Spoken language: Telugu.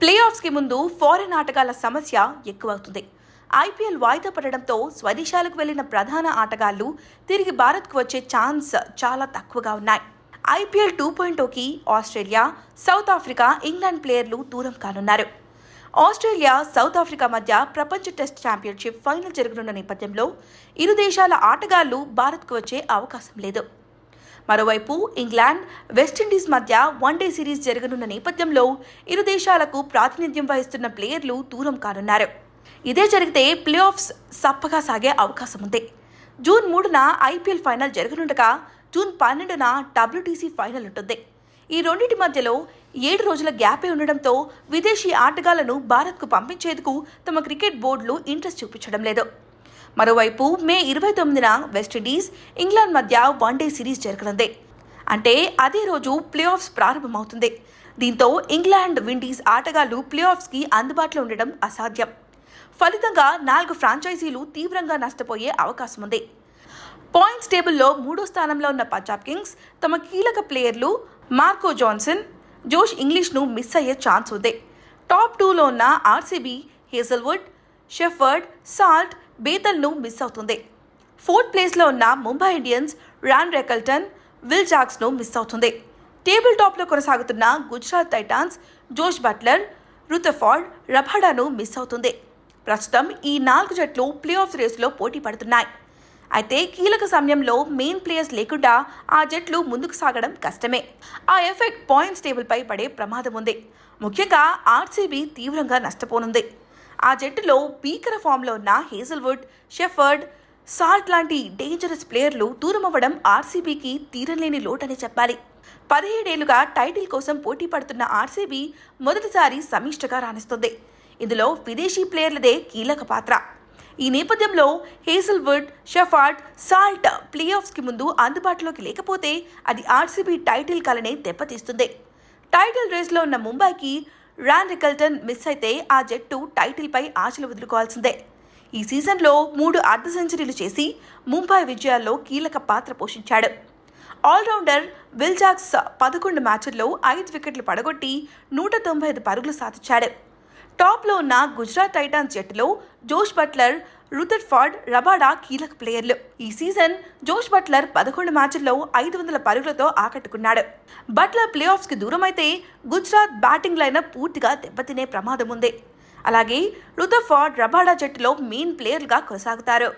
ప్లే ఆఫ్స్కి ముందు ఫారెన్ ఆటగాళ్ళ సమస్య ఎక్కువవుతుంది. ఐపీఎల్ వాయిదా పడడంతో స్వదేశాలకు వెళ్ళిన ప్రధాన ఆటగాళ్ళు తిరిగి భారత్కు వచ్చే ఛాన్స్ చాలా తక్కువగా ఉన్నాయి. ఐపీఎల్ టూ పాయింట్ ఓకి ఆస్ట్రేలియా సౌత్ ఆఫ్రికా ఇంగ్లాండ్ ప్లేయర్లు దూరం కానున్నారు. ఆస్ట్రేలియా సౌత్ ఆఫ్రికా మధ్య ప్రపంచ టెస్ట్ ఛాంపియన్షిప్ ఫైనల్ జరగనున్న నేపథ్యంలో ఇరు దేశాల ఆటగాళ్ళు భారత్కు వచ్చే అవకాశం లేదు. మరోవైపు ఇంగ్లాండ్ వెస్టిండీస్ మధ్య వన్డే సిరీస్ జరగనున్న నేపథ్యంలో ఇరు దేశాలకు ప్రాతినిధ్యం వహిస్తున్న ప్లేయర్లు దూరం కానున్నారు. ఇదే జరిగితే ప్లే ఆఫ్స్ సప్పగా సాగే అవకాశం ఉంది. జూన్ మూడున ఐపీఎల్ ఫైనల్ జరగనుండగా జూన్ పన్నెండున డబ్ల్యూటీసీ ఫైనల్ ఉంటుంది. ఈ రెండింటి మధ్యలో ఏడు రోజుల గ్యాపే ఉండడంతో విదేశీ ఆటగాళ్ళను భారత్కు పంపించేందుకు తమ క్రికెట్ బోర్డులు ఇంట్రెస్ట్ చూపించడం లేదు. మరోవైపు మే ఇరవై తొమ్మిదిన వెస్టిండీస్ ఇంగ్లాండ్ మధ్య వన్డే సిరీస్ జరగనుంది. అంటే అదే రోజు ప్లే ఆఫ్స్ ప్రారంభమవుతుంది. దీంతో ఇంగ్లాండ్ విండీస్ ఆటగాళ్ళు ప్లే ఆఫ్స్కి అందుబాటులో ఉండడం అసాధ్యం. ఫలితంగా నాలుగు ఫ్రాంచైజీలు తీవ్రంగా నష్టపోయే అవకాశం ఉంది పాయింట్స్ టేబుల్లో మూడో స్థానంలో ఉన్న పంజాబ్ కింగ్స్ తమ కీలక ప్లేయర్లు మార్కో జాన్సన్ జోష్ ఇంగ్లీష్ను మిస్ అయ్యే ఛాన్స్ ఉంది. టాప్ టూలో ఉన్న ఆర్సీబీ హేజల్వుడ్ షెఫర్డ్ సాల్ట్ బేతల్ను మిస్ అవుతుంది. ఫోర్త్ ప్లేస్లో ఉన్న Mumbai Indians Ryan Rickelton Will జాక్స్ను miss అవుతుంది. టేబుల్ టాప్లో కొనసాగుతున్న Gujarat Titans Josh Buttler Rutherford రబాడాను miss అవుతుంది. ప్రస్తుతం ఈ నాలుగు జట్లు ప్లే ఆఫ్ రేసులో పోటీ పడుతున్నాయి. అయితే కీలక సమయంలో మెయిన్ ప్లేయర్స్ లేకుండా ఆ జట్లు ముందుకు సాగడం కష్టమే. ఆ ఎఫెక్ట్ పాయింట్స్ టేబుల్పై పడే ప్రమాదం ఉంది. ముఖ్యంగా ఆర్సీబీ తీవ్రంగా నష్టపోనుంది. ఆ జట్టులో భీకర ఫామ్లో ఉన్న హేజల్వుడ్ షెఫర్డ్ సాల్ట్ లాంటి డేంజరస్ ప్లేయర్లు దూరమవ్వడం ఆర్సీబీకి తీరలేని లోటని చెప్పాలి. పదిహేడేళ్ళుగా టైటిల్ కోసం పోటీ పడుతున్న ఆర్సీబీ మొదటిసారి సమిష్టిగా రాణిస్తుంది. ఇందులో విదేశీ ప్లేయర్లదే కీలక పాత్ర. ఈ నేపథ్యంలో హేజల్వుడ్ షెఫార్డ్ సాల్ట్ ప్లే ఆఫ్స్కి ముందు అందుబాటులోకి లేకపోతే అది ఆర్సీబీ టైటిల్ కలనే దెబ్బతీస్తుంది. టైటిల్ రేస్లో ఉన్న ముంబైకి రాన్ రికల్టన్ మిస్ అయితే ఆ జట్టు టైటిల్పై ఆశలు వదులుకోవాల్సిందే. ఈ సీజన్లో మూడు అర్ధ సెంచరీలు చేసి ముంబై విజయాల్లో కీలక పాత్ర పోషించాడు. ఆల్రౌండర్ విల్జాక్స్ పదకొండు మ్యాచ్ల్లో ఐదు వికెట్లు పడగొట్టి నూట తొంభై ఐదు పరుగులు సాధించాడు. టాప్లో ఉన్న గుజరాత్ టైటాన్స్ జట్టులో జోష్ బట్లర్ రుథర్ఫార్డ్ రబాడా కీలక ప్లేయర్లు. ఈ సీజన్ జోష్ బట్లర్ పదకొండు మ్యాచ్ల్లో ఐదు వందల పరుగులతో ఆకట్టుకున్నాడు. బట్లర్ ప్లే ఆఫ్స్కి దూరమైతే గుజరాత్ బ్యాటింగ్ లైనప్ పూర్తిగా దెబ్బతినే ప్రమాదం ఉంది అలాగే రుథర్ఫార్డ్ రబాడా జట్టులో మెయిన్ ప్లేయర్లుగా కొనసాగుతారు.